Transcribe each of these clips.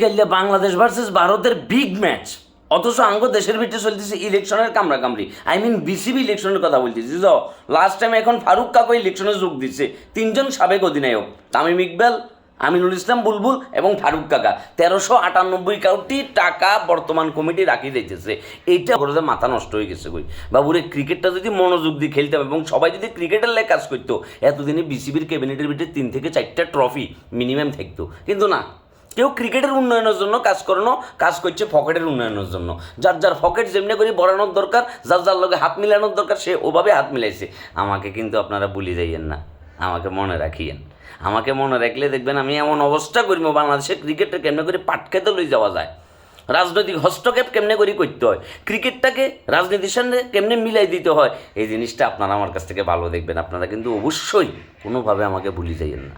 খেললে বাংলাদেশ ভার্সেস ভারতের big match অথচ আঙ্গ দেশের ভিতরে চলতেছে ইলেকশনের কামড়া কামড়ি আই মিন বিসিবি ইলেকশনের কথা বলতেছি তো লাস্ট টাইম এখন ফারুক কাকু ইলেকশনে যোগ দিচ্ছে তিনজন সাবেক অধিনায়ক, তামিম ইকবাল, আমিনুল ইসলাম বুলবুল এবং ফারুক কাকা। তেরোশো আটানব্বই কোটি টাকা বর্তমান কমিটি রাখি দিতেছে। এইটা করে মাথা নষ্ট হয়ে গেছে কই? বাবুরে ক্রিকেটটা যদি মনোযোগ দিয়ে খেলতাম এবং সবাই যদি ক্রিকেটের লাই কাজ করতো, এতদিনে বিসিবির ক্যাবিনেটের ভিতরে তিন থেকে চারটা ট্রফি মিনিমাম থাকতো। কিন্তু না কেউ ক্রিকেটের উন্নয়নের জন্য কাজ করানো কাজ করছে ফকেটের উন্নয়নের জন্য। যার যার ফকেট যেমনি করে বড়ানোর দরকার, যার যার লগে হাত মিলানোর দরকার, সে ওভাবে হাত মিলাইছে। আমাকে কিন্তু আপনারা ভুলে যাইয়েন না, আমাকে মনে রাখিয়েন। আমাকে মনে রাখলে দেখবেন আমি এমন অবস্থা করব বাংলাদেশে ক্রিকেটটা কেমনে করে পাট খেতে লই যাওয়া যায়। রাজনৈতিক হস্তক্ষেপ কেমনে করে করতে হয়? ক্রিকেটটাকে রাজনীতির সঙ্গে কেমনে মিলাই দিতে হয়? এই জিনিসটা আপনারা আমার কাছ থেকে ভালো দেখবেন। আপনারা কিন্তু অবশ্যই কোনোভাবে আমাকে ভুলে যাইয়েন না।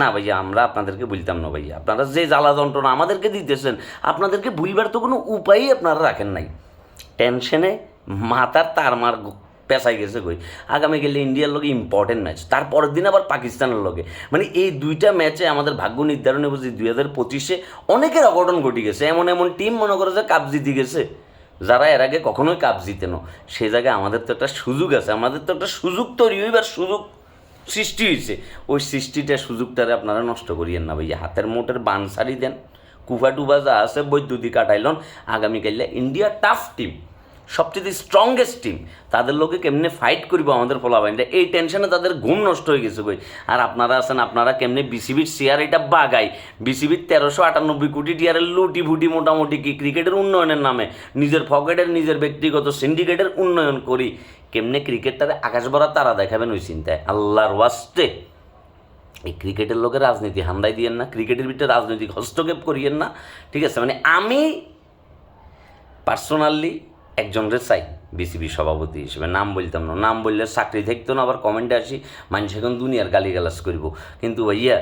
না ভাইয়া, আমরা আপনাদেরকে বলতাম না ভাইয়া। আপনারা যে জ্বালা যন্ত্রণা আমাদেরকে দিতেছেন, আপনাদেরকে ভুলবার তো কোনো উপায়ই আপনারা রাখেন নাই। টেনশনে মাথার তার মার পেঁচাই গেছে কই। আগামী গেলে ইন্ডিয়ার লগে ইম্পর্টেন্ট ম্যাচ তারপরের দিন আবার পাকিস্তানের লগে। মানে এই দুইটা ম্যাচে আমাদের ভাগ্য নির্ধারণে বুঝি দুই হাজার পঁচিশে। অনেকের অঘটন ঘটে গেছে, এমন এমন টিম মনে করে যে কাপ জিতে গেছে। যারা এর আগে কখনোই কাপ জিতেন সে জায়গায় আমাদের তো একটা সুযোগ আছে, আমাদের তো একটা সুযোগ তৈরি হইবার সুযোগ সৃষ্টি হয়েছে ওই সৃষ্টিটা সুযোগটারে আপনারা নষ্ট করিয়েন না ভাইয়া। হাতের মোটের বান সারি দেন। কুফা টুফা যা আছে বৈদ্যুতিক কাটাইলন আগামীকালে ইন্ডিয়া টাফ টিম, সবচেয়ে স্ট্রংগেস্ট টিম তাদের লোকে কেমনে ফাইট করব আমাদের ফলাবাইনটা এই টেনশনে তাদের ঘুম নষ্ট হয়ে গেছে কই? আর আপনারা আছেন, আপনারা কেমনে বিসিবির শেয়ার এটা বাগাই? বিসিবির তেরোশো আটানব্বই কোটি টিয়ারের লুটি ফুটি মোটামুটি কি ক্রিকেটের উন্নয়নের নামে? নিজের পকেটের নিজের ব্যক্তিগত সিন্ডিকেটের উন্নয়ন করি। কেমনে ক্রিকেটটারে আকাশ ভরা তারা দেখাবেন ওই চিন্তায়? আল্লাহর ওয়াস্তে। এই ক্রিকেটের লোকের রাজনীতি হান্দাই দিয়েন না ক্রিকেটের ভিতরে রাজনৈতিক হস্তক্ষেপ করিয়েন না, ঠিক আছে? মানে আমি পার্সোনালি একজনরে চাই বিসিবি সভাপতি হিসেবে। নাম বলতাম না, নাম বললে চাকরি থাকতো না, আবার কমেন্টে আসি, মানুষ এখন দুনিয়ার গালিগালাজ করব। কিন্তু ভাইয়া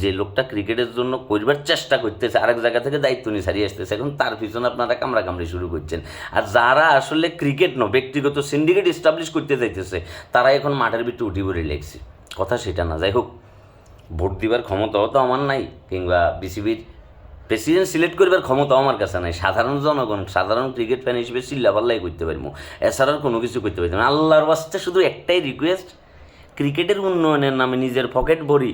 যে লোকটা ক্রিকেটের জন্য করবার চেষ্টা করতেছে, আরেক জায়গা থেকে দায়িত্ব নিয়ে সারিয়ে আসতেছে। এখন তার পিছনে আপনারা কামড়া কামড়ি শুরু করছেন। আর যারা আসলে ক্রিকেট ন ব্যক্তিগত সিন্ডিকেট এস্টাবলিশ করতে চাইতেছে তারা এখন মাঠের ভিতরে উঠি পড়ে লেগছে। কথা সেটা না, যাই হোক। ভোট দিবার ক্ষমতাও তো আমার নাই, কিংবা বিসিবির প্রেসিডেন্ট সিলেক্ট করবার ক্ষমতাও আমার কাছে নাই। সাধারণ জনগণ, সাধারণ ক্রিকেট ফ্যান হিসেবে চিল্লাপাল্লাই করতে পারব। এছাড়া কোনো কিছু করতে পারতাম না। আল্লাহর বাস্তে শুধু একটাই রিকোয়েস্ট ক্রিকেটের উন্নয়নের নামে নিজের পকেট ভরি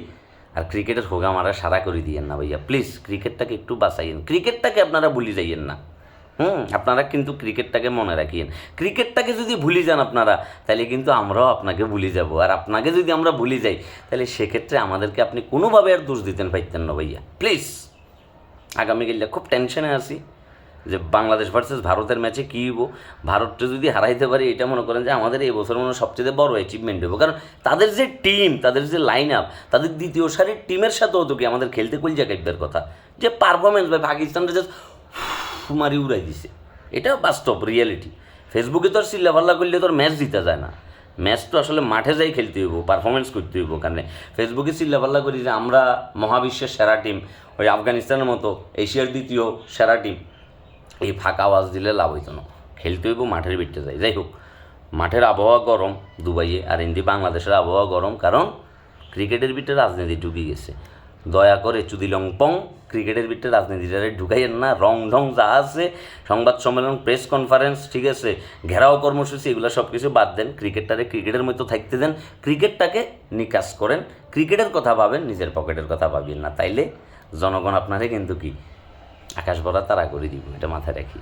আর ক্রিকেটের হোগা মারা সারা করে দিয়েন না ভাইয়া। প্লিজ ক্রিকেটটাকে একটু বাঁচাইয়েন। ক্রিকেটটাকে আপনারা ভুলে যাইয়েন না। হুম, আপনারা কিন্তু ক্রিকেটটাকে মনে রাখিয়েন। ক্রিকেটটাকে যদি ভুলে যান আপনারা, তাহলে কিন্তু আমরাও আপনাকে ভুলে যাব। আর আপনাকে যদি আমরা ভুলে যাই, তাহলে সেক্ষেত্রে আমাদেরকে আপনি কোনোভাবে আর দোষ দিতেন পাইতেন না ভাইয়া। প্লিজ আগামীকাল খুব টেনশনে আছি। যে বাংলাদেশ ভার্সেস ভারতের ম্যাচে কী হইব? ভারতটা যদি হারাইতে পারি, এটা মনে করেন যে আমাদের এই বছর মনে সবচেয়ে বড় অ্যাচিভমেন্ট হইব। কারণ তাদের যে টিম তাদের যে লাইন আপ তাদের দ্বিতীয় সারির টিমের সাথে হতো কি আমাদের খেলতে কলজা কাইবার কথা। যে পারফরমেন্স বা পাকিস্তানটা জাস্ট মারি উড়াই দিছে। এটা বাস্তব রিয়েলিটি ফেসবুকে তো আর চিল্লাপাল্লা করলে তোর ম্যাচ জিতা যায় না। ম্যাচ তো আসলে মাঠে যাই খেলতে হইব পারফরমেন্স করতে হইব কারণে ফেসবুকে চিল্লাপাল্লা করি যে আমরা মহাবিশ্বের সেরা টিম ওই আফগানিস্তানের মতো, এশিয়ার দ্বিতীয় সেরা টিম এই ফাঁকা আওয়াজ দিলে লাভ হইতো না। খেলতে হইব, মাঠের ভিতরে যাই। যাই হোক, মাঠের আবহাওয়া গরম, দুবাইয়ে আর ইন্দি বাংলাদেশের আবহাওয়া গরম, কারণ ক্রিকেটের ভিতরে রাজনীতি ঢুকে গেছে। দয়া করে চুদিলং পং ক্রিকেটের ভিতরে রাজনীতিটারে ঢুকাইয়েন না। রং ঢং যা আছে, সংবাদ সম্মেলন, প্রেস কনফারেন্স, ঠিক আছে, ঘেরাও কর্মসূচি, এগুলো সব কিছু বাদ দেন। ক্রিকেটটারে ক্রিকেটের মতো থাকতে দেন। ক্রিকেটটাকে নিকাশ করেন। ক্রিকেটের কথা ভাবেন, নিজের পকেটের কথা ভাবেন না। তাইলে জনগণ আপনারে কিন্তু কি আকাশ ভরা তারা করে দিব এটা মাথায় রাখি।